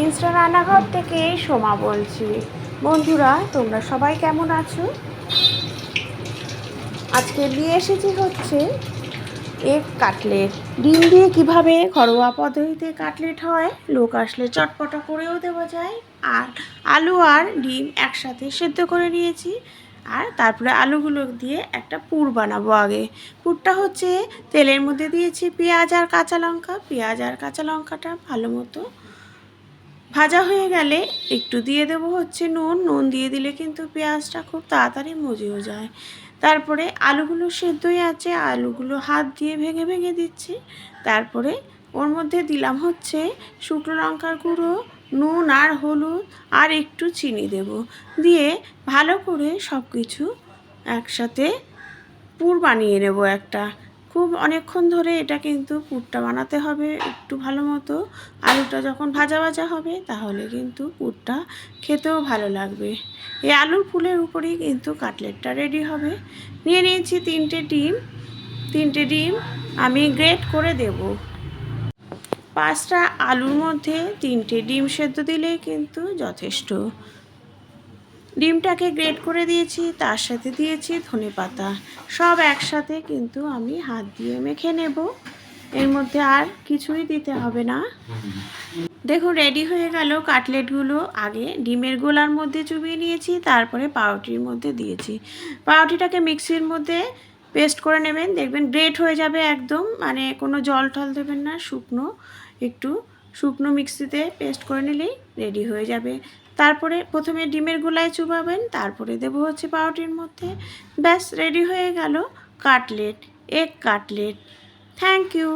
Insta রান্নাঘর থেকে সোমা বলছি। বন্ধুরা, তোমরা সবাই কেমন আছো? আজকে নিয়ে এসেছি হচ্ছে এগ কাটলেট। ডিম দিয়ে কীভাবে ঘরোয়া পদ্ধতিতে কাটলেট হয়, লোক আসলে চটপটা করেও দেওয়া যায়। আর আলু আর ডিম একসাথে সেদ্ধ করে নিয়েছি। আর তারপরে আলুগুলো দিয়ে একটা পুর বানাবো আগে। পুরটা হচ্ছে তেলের মধ্যে দিয়েছি পেঁয়াজ আর কাঁচা লঙ্কা। পেঁয়াজ আর কাঁচা লঙ্কাটা ভালো মতো ভাজা হয়ে গেলে একটু দিয়ে দেবো হচ্ছে নুন। নুন দিয়ে দিলে কিন্তু পেঁয়াজটা খুব তাড়াতাড়ি মজেও যায়। তারপরে আলুগুলো সেদ্ধই আছে, আলুগুলো হাত দিয়ে ভেঙে ভেঙে দিচ্ছি। তারপরে ওর মধ্যে দিলাম হচ্ছে শুকনো লঙ্কার গুঁড়ো, নুন আর হলুদ আর একটু চিনি দেব। দিয়ে ভালো করে সব কিছু একসাথে পুর বানিয়ে নেব একটা। খুব অনেকক্ষণ ধরে এটা কিন্তু পুরটা বানাতে হবে একটু ভালো মতো। আলুটা যখন ভাজা ভাজা হবে তাহলে কিন্তু পুরটা খেতেও ভালো লাগবে। এই আলুর ফুলের উপরেই কিন্তু কাটলেটটা রেডি হবে। নিয়ে নিয়েছি তিনটে ডিম। তিনটে ডিম আমি গ্রেট করে দেব। পাঁচটা আলুর মধ্যে তিনটে ডিম সেদ্ধ দিলেই কিন্তু যথেষ্ট। ডিমটাকে গ্রেট করে দিয়েছি, তার সাথে দিয়েছি ধনে পাতা। সব একসাথে কিন্তু আমি হাত দিয়ে মেখে নেব। এর মধ্যে আর কিছুই দিতে হবে না। দেখুন রেডি হয়ে গেল কাটলেটগুলো। আগে ডিমের গোলার মধ্যে চুবিয়ে নিয়েছি, তারপরে পাউরুটির মধ্যে দিয়েছি। পাউরুটিটাকে মিক্সির মধ্যে পেস্ট করে নেবেন। দেখবেন গ্রেট হয়ে যাবে একদম। মানে কোনো জল টল দেবেন না, শুকনো। একটু শুকনো মিক্সিতে পেস্ট করে নিলেই রেডি হয়ে যাবে। তারপরে প্রথমে ডিমের গোলায় চুবাবেন, তারপরে দেবো হচ্ছে পাউরুটির মধ্যে। ব্যাস, রেডি হয়ে গেল cutlet, egg cutlet. Thank you.